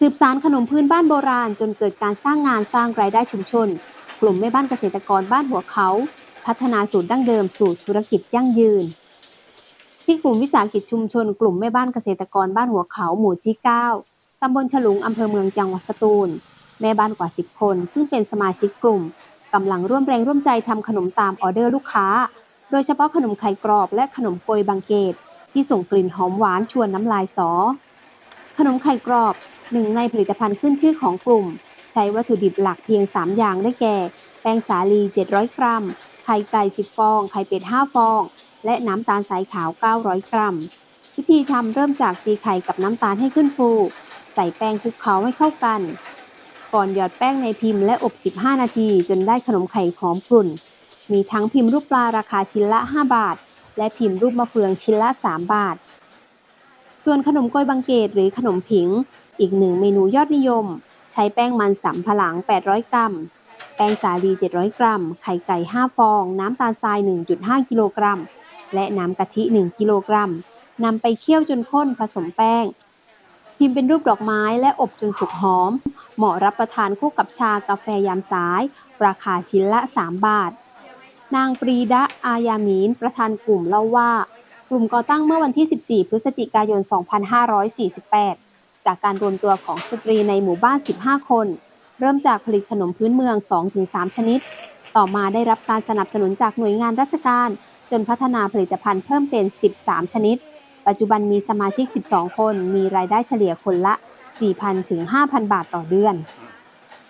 สืบสารขนมพื้นบ้านโบราณ จนเกิดการสร้างงานสร้างรายได้ชุมชน กลุ่มแม่บ้านเกษตรกรบ้านหัวเขา พัฒนาสูตรดั้งเดิมสู่ธุรกิจยั่งยืน ที่กลุ่มวิสาหกิจชุมชน กลุ่มแม่บ้านเกษตรกรบ้านหัวเขาหมู่ที่9ตำบลฉลุงอำเภอเมืองจังหวัดสตูล แม่บ้านกว่า 10 คน ซึ่งเป็นสมาชิกกลุ่มกำลังร่วมแรงร่วมใจทำขนมตามออเดอร์ลูกค้า โดยเฉพาะขนมไข่กรอบและขนมโกยบางเกต ที่ส่งกลิ่นหอมหวานชวนน้ำลายสอ ขนมไข่กรอบ หนึ่งในผลิตภัณฑ์ขึ้นชื่อของกลุ่ม ใช้วัตถุดิบหลักเพียง 3 อย่างได้แก่ แป้งสาลี 700 กรัม ไข่ไก่ 10 ฟอง ไข่เป็ด 5 ฟอง และน้ำตาลสายขาว 900 กรัม วิธีทำเริ่มจากตีไข่กับน้ำตาลให้ขึ้นฟู ใส่แป้งคลุกเคล้าให้เข้ากัน ก่อนหยอดแป้งในพิมพ์และอบ 15 นาที จนได้ขนมไข่หอมกลุ่น มีทั้งพิมพ์รูปปลาราคาชิ้นละ 5 บาท และพิมพ์รูปมะเฟืองชิ้นละ 3 บาท ส่วนขนมกล้วยบางเกตหรือขนมผิง อีกหนึ่งเมนูยอดนิยม ใช้แป้งมันสำผลัง 800 กรัม แป้งสาลี 700 กรัม ไข่ไก่ 5 ฟอง น้ำตาลทราย 1.5 กิโลกรัม และน้ำกะทิ 1 กิโลกรัมนำไปเคี่ยวจนข้นผสมแป้ง พิมพ์เป็นรูปดอกไม้และอบจนสุกหอม เหมาะรับประทานคู่กับชากาแฟยามสาย ราคาชิ้นละ 3 บาท นางปรีดะอายามีน ประธานกลุ่มเล่าว่า กลุ่มก่อตั้งเมื่อวันที่ 14 พฤศจิกายน 2548 จากการรวมตัวของสตรีในหมู่บ้าน 15 คน เริ่มจากผลิตขนมพื้นเมือง 2-3 ชนิด ต่อมาได้รับการสนับสนุนจากหน่วยงานราชการ จนพัฒนาผลิตภัณฑ์เพิ่มเป็น 13 ชนิด ปัจจุบันมีสมาชิก 12 คน มีรายได้เฉลี่ยคนละ 4,000 ถึง 5,000 บาทต่อเดือน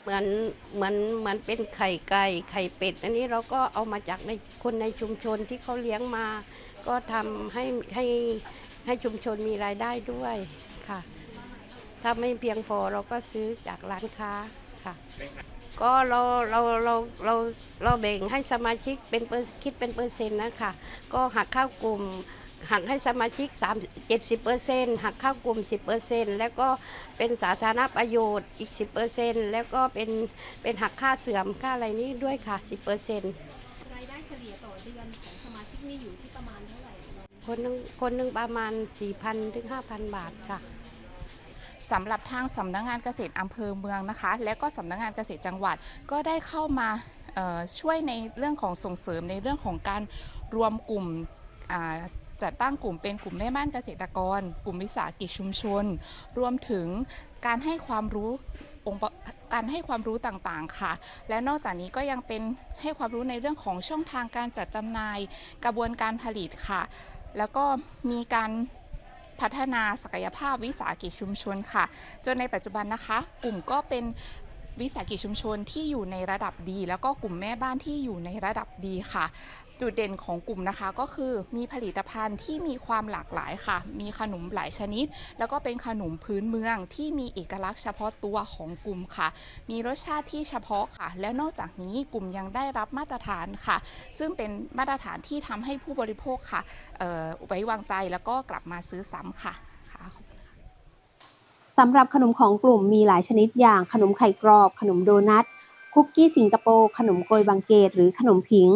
เหมือนเหมือนเหมือนเป็นไข่ไก่ไข่เป็ด อันนี้เราก็เอามาจากในคนในชุมชนที่เขาเลี้ยงมา ก็ทำให้ให้ให้ชุมชนมีรายได้ด้วยค่ะ ถ้าไม่เพียงพอเราก็ซื้อจากร้านค้าค่ะ ก็เราเราเราเราเราแบ่งให้สมาชิกเป็นเปอร์คิดเป็นเปอร์เซ็นต์นะคะก็หักเข้ากลุ่มหักให้สมาชิก3 70เปอร์เซ็นหักเข้ากลุ่ม 10เปอร์เซ็นแล้วก็เป็นสาธารณประโยชน์อีก 10เปอร์เซ็นแล้วก็เป็นเป็นหักค่าเสื่อมค่าอะไรนี้ด้วยค่ะ 10เปอร์เซ็นรายได้เฉลี่ยต่อเดือนของสมาชิกนี่อยู่ที่ประมาณเท่าไหร่ คนหนึงคนหนึงประมาณ 4,000ถึง5,000 บาทค่ะ สำหรับทางสำนักงานเกษตรอำเภอเมืองนะคะ และก็สำนักงานเกษตรจังหวัดก็ได้เข้ามาช่วยในเรื่องของส่งเสริมในเรื่องของการรวมกลุ่มจัดตั้งกลุ่มเป็นกลุ่มแม่บ้านเกษตรกร กลุ่มวิสาหกิจชุมชน รวมถึงการให้ความรู้องค์การให้ความรู้ต่างๆค่ะ และนอกจากนี้ก็ยังเป็นให้ความรู้ในเรื่องของช่องทางการจัดจำหน่าย กระบวนการผลิตค่ะ แล้วก็มีการ พัฒนาศักยภาพวิสาหกิจชุมชนค่ะ จนในปัจจุบันนะคะ กลุ่มก็เป็น วิสาหกิจชุมชนที่อยู่ในระดับดี แล้วก็กลุ่มแม่บ้านที่อยู่ในระดับดีค่ะ จุดเด่นของกลุ่มนะคะก็คือมีผลิตภัณฑ์ที่มีความหลากหลายค่ะ มีขนมหลายชนิด แล้วก็เป็นขนมพื้นเมืองที่มีเอกลักษณ์เฉพาะตัวของกลุ่มค่ะ มีรสชาติที่เฉพาะค่ะ แล้วนอกจากนี้กลุ่มยังได้รับมาตรฐานค่ะ ซึ่งเป็นมาตรฐานที่ทำให้ผู้บริโภคค่ะไว้วางใจแล้วก็กลับมาซื้อซ้ำค่ะค่ะ สำหรับขนมของกลุ่มมีหลายชนิดอย่างขนมไข่กรอบ ขนมโดนัท คุกกี้สิงคโปร์ขนมโกยบางเกต หรือขนมผิง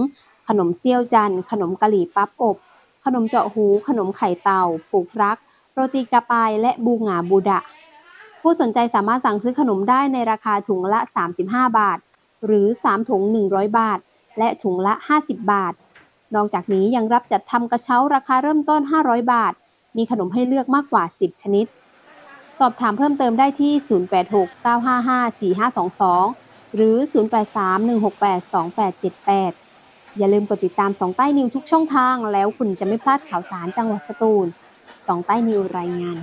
ขนมเซี่ยวจันขนมกะหรี่ปั๊บอบ ขนมเจาะหู ขนมไข่เต่าปลูกรัก โรตีกาปายและบูงาบูดะ ผู้สนใจสามารถสั่งซื้อขนมได้ในราคาถุงละ 35 บาท หรือ 3 ถุง 100 บาท และถุงละ 50 บาท นอกจากนี้ยังรับจัดทำกระเช้าราคาเริ่มต้น 500 บาท มีขนมให้เลือกมากกว่า 10 ชนิด สอบถามเพิ่มเติมได้ที่ 0869554522 หรือ 0831682878 อย่าลืมกดติดตามสองใต้นิวทุกช่องทาง แล้วคุณจะไม่พลาดข่าวสารจังหวัดสตูลสองใต้นิวรายงาน